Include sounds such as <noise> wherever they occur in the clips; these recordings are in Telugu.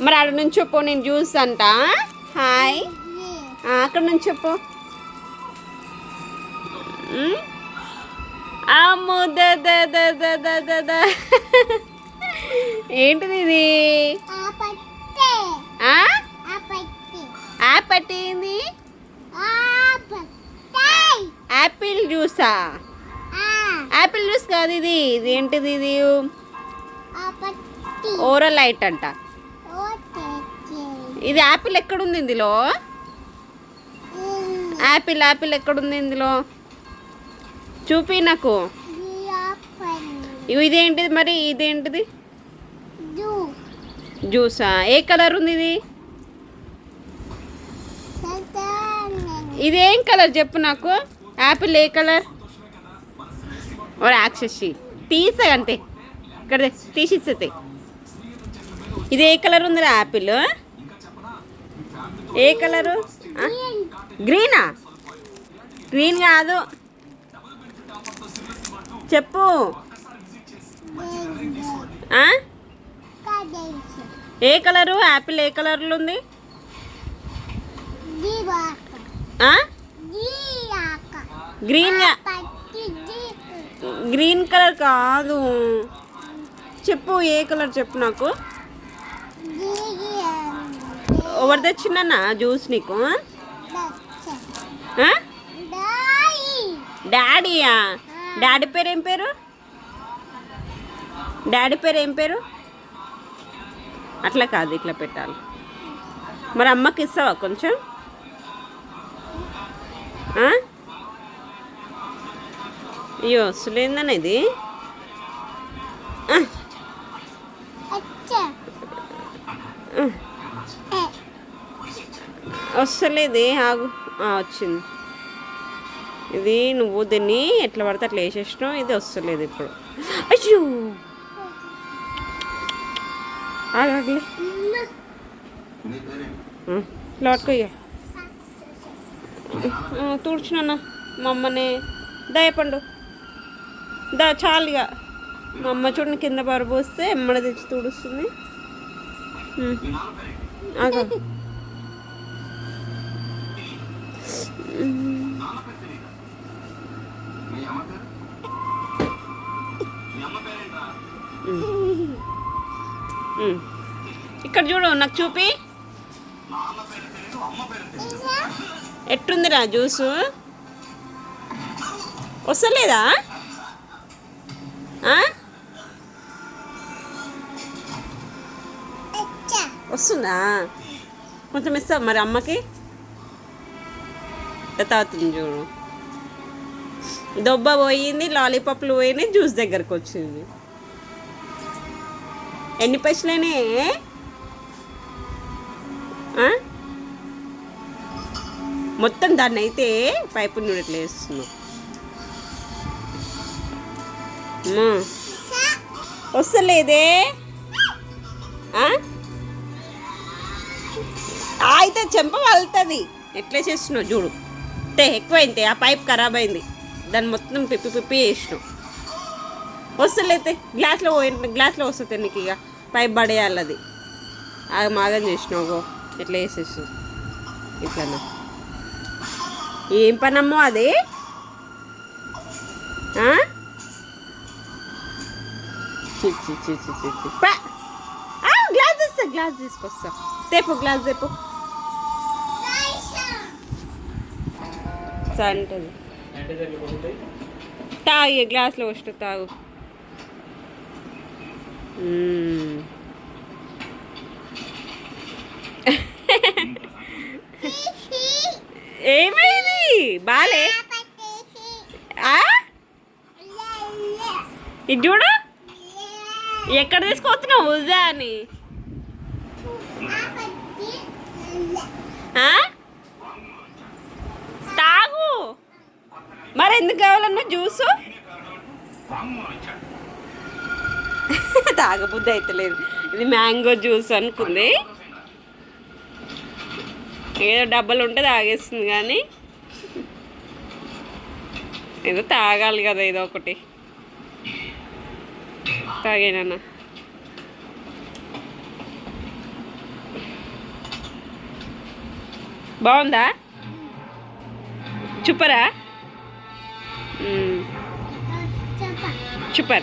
మరి అక్కడ నుంచి చెప్పు నేను జ్యూస్ అంట హాయ్. అక్కడ నుంచి చెప్పు. అమ్మో. ఏంటిది ఇది? ఆ? యాప్ పట్టింది యాపిల్ జ్యూసా? యాపిల్ జ్యూస్ కాదు ఇది. ఇది ఏంటిది ఇది? ఓరల్ లైట్ అంట. ఇది యాపిల్ ఎక్కడుంది ఇందులో? యాపిల్ యాపిల్ ఎక్కడుంది ఇందులో? చూపి నాకు. ఇదేంటిది మరి? ఇదేంటిది? జ్యూసా? ఏ కలర్ ఉంది ఇది? ఇది ఏం కలర్ చెప్పు నాకు? యాపిల్ ఏ కలర్? ఓ యాక్సెసి తీసా అంతే. ఇక్కడ తీసిస్తే ఇది ఏ కలర్ ఉందిరా యాపిల్ ఏ కలరు? గ్రీనా? గ్రీన్ కాదు. చెప్పు. ఏ కలరు? యాపిల్ ఏ కలర్లో ఉంది? గ్రీన్ గ్రీన్ కలర్ కాదు. చెప్పు ఏ కలర్ చెప్పు నాకు? ఎవరు తెచ్చిందన్నా జ్యూస్ నీకు? డాడీయా? డాడీ పేరు ఏం పేరు? డాడీ పేరు ఏం పేరు? అట్లా కాదు ఇట్లా పెట్టాలి. మరి అమ్మకి ఇస్తావా కొంచెం? అయ్యో అసలు ఇది? వస్తలేదే ఆగు. వచ్చింది. ఇది నువ్వు దీన్ని ఎట్లా పడితే అట్లా వేసేసినావు ఇది వస్తలేదు ఇప్పుడు. అయ్యో! ఆగలే. లోటుకోయ్యా తుడుచునన్నా మా అమ్మనే. దయపండు దా చాలుగా మా అమ్మ చూడండి కింద పరబోస్తే ఎమ్మడ తెచ్చి తుడుస్తుంది. ఉమ్. ఇక్కడ చూడు నాకు చూపి. ఎట్టుందిరా జ్యూసు? వస్తలేదా? వస్తుందా? కొంచెం ఇస్తావు మరి అమ్మకి? తాగుతుంది చూడు దొబ్బ పోయింది లాలీపాప్లు పోయినాయి జ్యూస్ దగ్గరకు వచ్చింది. ఎన్ని పైసలేనే మొత్తం దాన్ని అయితే పైపు నుండి వేస్తున్నావు వస్తలేదే? అయితే చెంప వలుతుంది. ఎట్లా చేస్తున్నావు చూడు. అంతే ఎక్కువైంది ఆ పైప్ ఖరాబ్ అయింది. దాన్ని మొత్తం పిప్పి పిప్పి వేసినావు వస్తలేతే గ్లాస్లో పోయి గ్లాస్లో వస్తుంది నీకు ఇక. పైప్ పడేయాలి అది. అది మాగం చేసినావు గో. ఎట్లా వేసేసావు ఇట్లా ఏం పనమ్మో అది? చి చి చి చి. గ్లాస్ తెస్తా గ్లాస్ తీసుకొస్తా. తేపు గ్లాస్ తేపు శానిటైజర్ తాగి గ్లాస్లో వస్తు తాగు. ఏమైంది? బాలే. ఇది చూడు. ఎక్కడ తీసుకొస్తున్నావు ఉజా అని ఆ? తాగు మరి ఎందుకు కావాలన్నా జ్యూసు? <laughs> తాగబుద్ధి అయితలేదు. ఇది మ్యాంగో జ్యూస్ అనుకుంది. ఏదో డబ్బలు ఉంటే తాగేస్తుంది కానీ. ఏదో తాగాలి కదా ఏదో ఒకటి. తాగేనన్నా బాగుందా? చూపరా? చెప్ప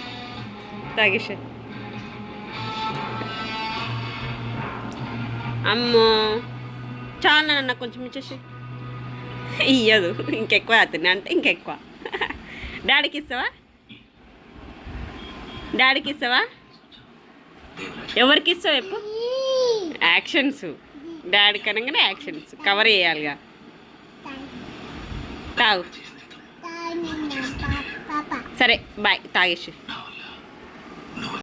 తాగేసే అమ్మో. చాలా అన్న కొంచెం ఇచ్చేసి. ఇయ్యదు ఇంకెక్కువ అతని అంటే ఇంకెక్కువ. డాడీకి ఇస్తావా? డాడీకి ఇస్తావా? ఎవరికి ఇస్తావు చెప్పు? యాక్షన్స్. డాడీ కనగానే యాక్షన్స్. కవర్ చేయాలిగా. తాగు. సరే బాయ్ తాగేసి.